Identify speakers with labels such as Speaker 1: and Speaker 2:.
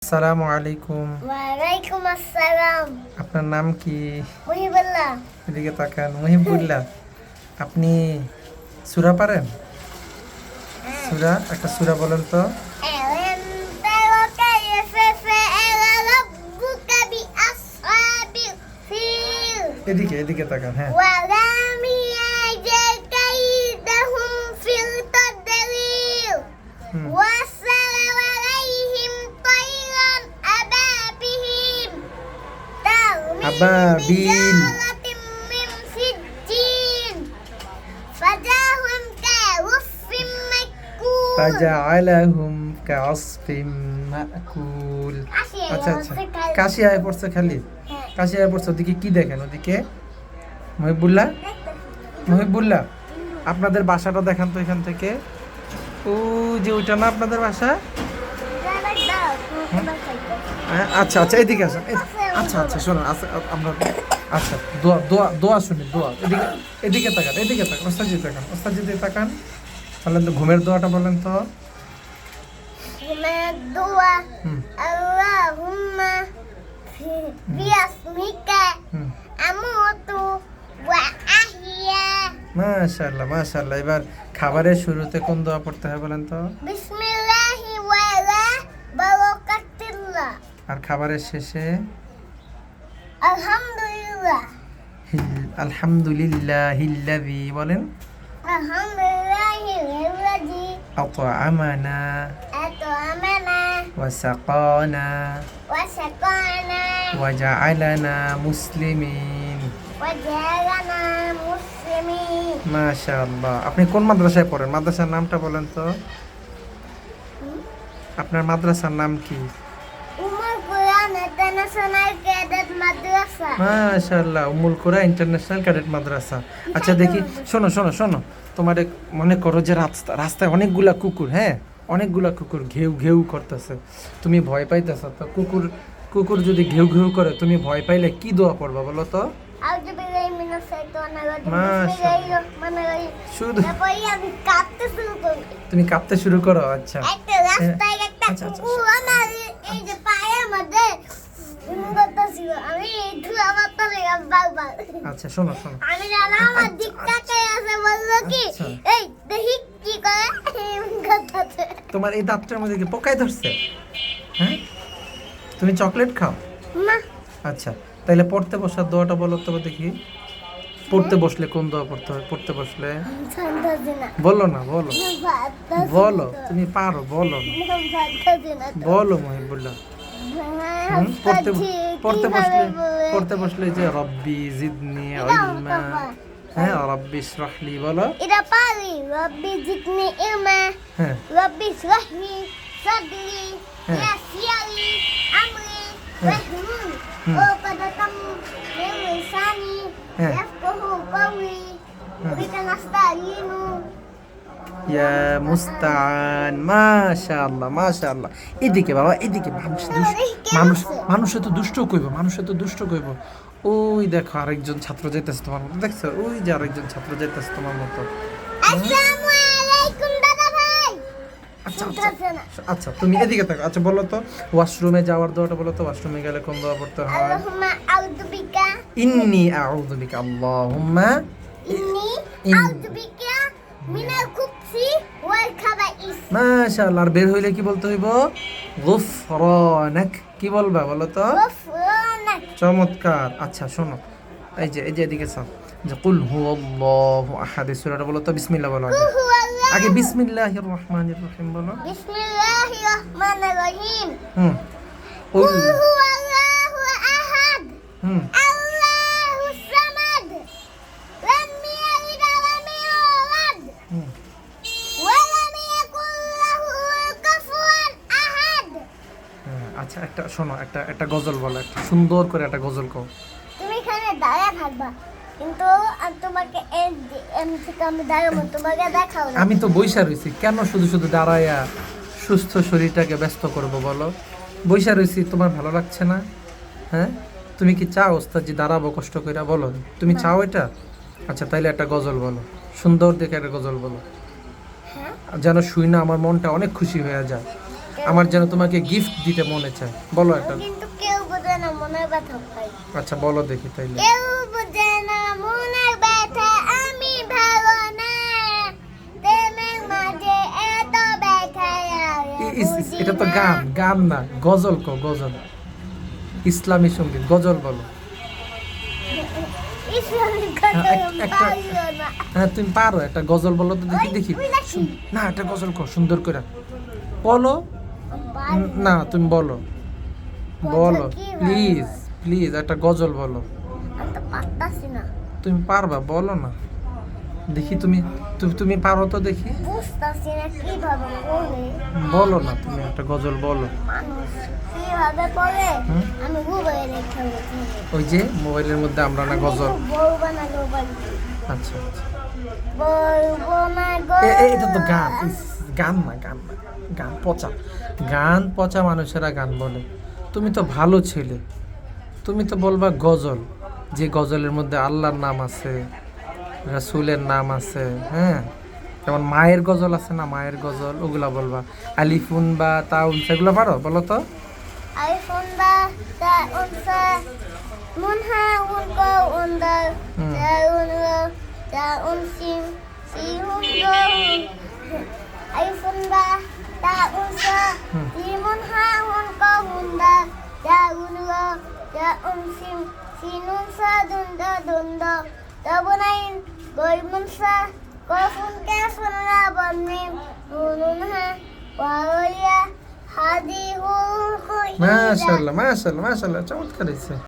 Speaker 1: Assalamualaikum. Waalaikumsalam. Apa nama ki? Muhibullah. Jadi katakan Muhibullah. Apni surah
Speaker 2: apa ren? Eh. Surah? Aka surah bolon
Speaker 1: to? Ya edike, edike
Speaker 2: takan, ha. Walami ajal kaidahum
Speaker 1: filter
Speaker 2: tadlil. Hmm. Wa أبابيل. بجارة من سجين فجاءهم كعصف مأكول
Speaker 1: ফাজাআলাহুম কাসফিম মাকুল আচ্ছা আচ্ছা কাশি আয় পড়ছে খালি কাশি আয় পড়ছে ওদিকে কি দেখেন ওদিকে মহিবুল্লাহ মহিবুল্লাহ আপনাদের বাসাটা দেখান তো এখান থেকে ও যে ওইটা না আপনাদের বাসা হ্যাঁ, আচ্ছা আচ্ছা এদিকে আসেন এ- আচ্ছা আচ্ছা শোনেন আচ্ছা, আমরা আচ্ছা দোয়া দোয়া দোয়া শুনি দোয়া। এদিকে এদিকে তাকান এদিকে তাকান ওস্তাজি তাকান ওস্তাজি দিয়ে তাকান। বলেন তো ঘুমের দোয়াটা বলেন তো।
Speaker 2: ঘুমের
Speaker 1: দোয়া
Speaker 2: আল্লাহুম্মা বিয়াসমিকা
Speaker 1: আমুতু
Speaker 2: ওয়া আহিয়া।
Speaker 1: মাশাআল্লাহ মাশাআল্লাহ। এবার খাবারের শুরুতে কোন দোয়া পড়তে হয় বলেন তো?
Speaker 2: বিসমিল্লাহি ওয়া লা বারাকাতিল্লাহ।
Speaker 1: আর খাবারের শেষে আলহামদুলিল্লাহ। আলহামদুলিল্লাহিল্লাযী। বলেন মুসলিমিন। আপনি কোন মাদ্রাসায় পড়েন? মাদ্রাসার নামটা বলেন তো। আপনার মাদ্রাসার নাম কি? মাশাআল্লাহ উমুল কোরা ইন্টারন্যাশনাল ক্যাডেট মাদ্রাসা। আচ্ছা দেখি শোনো শোনো শোনো। তোমার মনে করো যে রাস্তা রাস্তায় অনেকগুলা কুকুর হ্যাঁ? অনেকগুলা কুকুর ঘেউ ঘেউ করতেছে। তুমি ভয় পাইতেছ তো? কুকুর কুকুর যদি ঘেউ ঘেউ করে তুমি ভয় পাইলে কি দোয়া পড়বা বলো তো? তুমি কাঁপতে শুরু করো আচ্ছা।
Speaker 2: একটা
Speaker 1: আচ্ছা, আচ্ছা,
Speaker 2: আমি
Speaker 1: আচ্ছা শোনো শোনো।
Speaker 2: আমি জানা আমার দিক তাকাই আছে বলল কি?
Speaker 1: আচ্ছা।
Speaker 2: এই দেখি কি করে?
Speaker 1: তোমার এই দাঁতটার মধ্যে কি পোকায় ধরছে? হ্যাঁ? তুমি চকলেট খাও?
Speaker 2: মা
Speaker 1: আচ্ছা তাহলে পড়তে বসার দোয়াটা বলো তো দেখি। পড়তে বসলে কোন দোয়া পড়তে হয়? পড়তে বসলে? বলো না বলো। বলো তুমি পারো বলো না।
Speaker 2: না।
Speaker 1: বলো মহিবুল্লাহ। পড়তে পড়তে বসলে পড়তে বসলে যে রব্বি জিদনি ইলমা। হ্যাঁ রব্বি ইশরাহলি বলো
Speaker 2: এটা পারি রব্বি জিতনি ইলমা
Speaker 1: হ্যাঁ
Speaker 2: রব্বি ইশরাহলি সাদরি
Speaker 1: হ্যাঁ।
Speaker 2: ইয়াসিয়ালি আমরি
Speaker 1: হ্যাঁ।
Speaker 2: ওয়াহলুল
Speaker 1: হুম।
Speaker 2: উকদাতাম মিন লিসানি
Speaker 1: হ্যাঁ।
Speaker 2: ইয়াফকাহু কওলি
Speaker 1: হ্যাঁ।
Speaker 2: বিকা নাস্তাইনু
Speaker 1: ইয়া মুস্তাআন মাশাআল্লাহ মাশাআল্লাহ। এদিকে বাবা এদিকে মানুষ মানুষ? মানুষে তো দুষ্ট কইব মানুষে তো দুষ্ট কইব। ওই দেখো আরেকজন ছাত্র যাইতেছে তোমার মতো দেখছ? ওই যে আরেকজন ছাত্র যাইতেছে তোমার মতো। আচ্ছা আচ্ছা। আচ্ছা তুমি এদিকে থাকো। আচ্ছা বলো তো ওয়াশরুমে যাওয়ার দোয়াটা বলো তো ওয়াশরুমে গেলে কোন দোয়া পড়তে হয়? ইন্নি আউযু বিকা আল্লাহুম্মা
Speaker 2: ইন্নি আউযু বিকা মিনাল
Speaker 1: মাশাআল্লাহ আর বের হইলে কি বলতে হইব? গুফরানাক। কি বলবা বলো তো?
Speaker 2: গফরানাক।
Speaker 1: চমৎকার। আচ্ছা শোনো। এই যে এই যে এদিকে চাও যে কুল হুয়াল্লাহু আহাদ সূরাটা বলো তো বিসমিল্লাহ বলো আগে। আগে বিসমিল্লাহির রহমানির রহিম বলো।
Speaker 2: বিসমিল্লাহির রহমানির রহিম।
Speaker 1: হুম।
Speaker 2: কুল
Speaker 1: আচ্ছা একটা শোনো একটা একটা গজল বলো একটা সুন্দর করে একটা গজল কও।
Speaker 2: তুমি এখানে দাঁড়িয়ে থাকবা কিন্তু আমি তোমাকে এম থেকে আমি দাঁড়াবো তোমাকে দেখাও
Speaker 1: আমি তো বৈশা রয়েছি কেন শুধু শুধু দাঁড়াইয়া সুস্থ শরীরটাকে ব্যস্ত করব বলো? বৈশা রয়েছি তোমার ভালো লাগছে না? হ্যাঁ? তুমি কি চাও ওস্তাদজি দাঁড়াবো কষ্ট করে বলো? তুমি চাও এটা? আচ্ছা তাইলে একটা গজল বলো সুন্দর দেখে একটা গজল বলো।
Speaker 2: হ্যাঁ?
Speaker 1: যেন শুই না আমার মনটা অনেক খুশি হয়ে যায়। আমার যেন তোমাকে গিফট দিতে মনে চায়। বলো একটা।
Speaker 2: কিন্তু কেউ বোঝে না মনের ব্যথা পাই
Speaker 1: আচ্ছা বলো দেখি তাইলে।
Speaker 2: কেউ বোঝে না মনের ব্যথা আমি ভালো না। প্রেমের মাঝে এত ব্যথা
Speaker 1: এটা তো গান গান না গজল কো গজল। ইসলামী সংগীত গজল বলো। হ্যাঁ, একটা- হ্যাঁ তুমি পারো একটা গজল বলো তো দেখি দেখি। না একটা গজল কর সুন্দর করে। বলো না তুমি বলো। বলো প্লিজ প্লিজ একটা গজল বলো। তুমি পারবা বলো না। দেখি তুমি তুমি পারো তো দেখি। বলো। না তুমি একটা গজল বলো। ওই যে মোবাইলের মধ্যে আমরা না গজল। আচ্ছা আচ্ছা। এটা তো গান গান না গান না গান পচা। গান পচা মানুষেরা গান বলে। তুমি তো ভালো ছেলে। তুমি তো বলবা গজল। যে গজলের মধ্যে আল্লাহর নাম আছে রাসূলের নাম আছে হ্যাঁ? যেমন মায়ের গজল আছে না মায়ের গজল ওগুলা বলবা। আলিফুন বা তাউন সেগুলো পারো বলো তো? Hmm.
Speaker 2: da un lo da un sim si un go iPhone ba da unsa
Speaker 1: Hmm.
Speaker 2: si mun ha un go under da un lo da un sim si sa dun da dun da da bunain goy mun sa go fun ke fun la ban nim nun ha wa ya hadi hul khuida
Speaker 1: মাশাল্লাহ মাশাল্লাহ মাশাল্লাহ চমৎকার হয়েছে